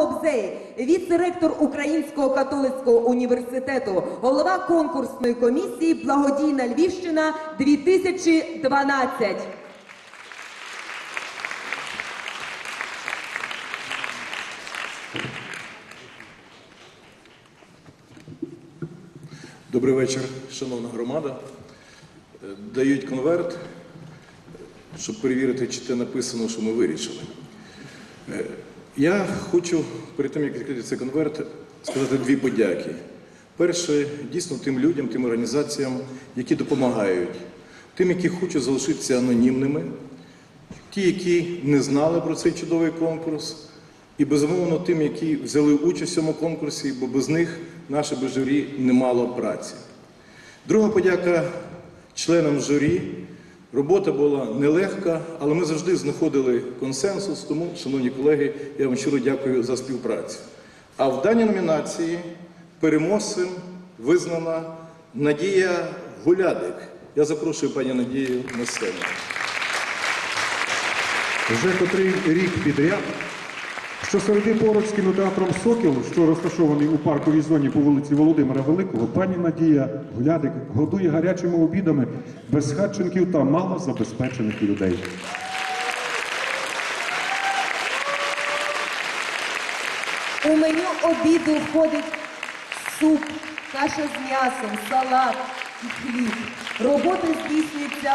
Хобзей, віце-ректор Українського католицького університету, голова конкурсної комісії Благодійна Львівщина 2012. Добрий вечір, шановна громада. Дають конверт, щоб перевірити, чи те написано, що ми вирішили. Я хочу перед тим, як відкрити цей конверт, сказати дві подяки. Перше, дійсно тим людям, тим організаціям, які допомагають, тим, які хочуть залишитися анонімними, ті, які не знали про цей чудовий конкурс, і безумовно тим, які взяли участь в цьому конкурсі, бо без них наше би журі не мало праці. Друга подяка членам журі. Робота була нелегка, але ми завжди знаходили консенсус. Тому, шановні колеги, я вам щиро дякую за співпрацю. А в даній номінації переможцем визнана Надія Гулядик. Я запрошую пані Надію на сцену. Вже котрий рік підряд, що середи поруч з кінотеатром Сокіл, що розташований у парковій зоні по вулиці Володимира Великого, пані Надія Гулядик годує гарячими обідами безхатченків та малозабезпечених людей. У меню обіду входить суп, каша з м'ясом, салат і хліб. Робота здійснюється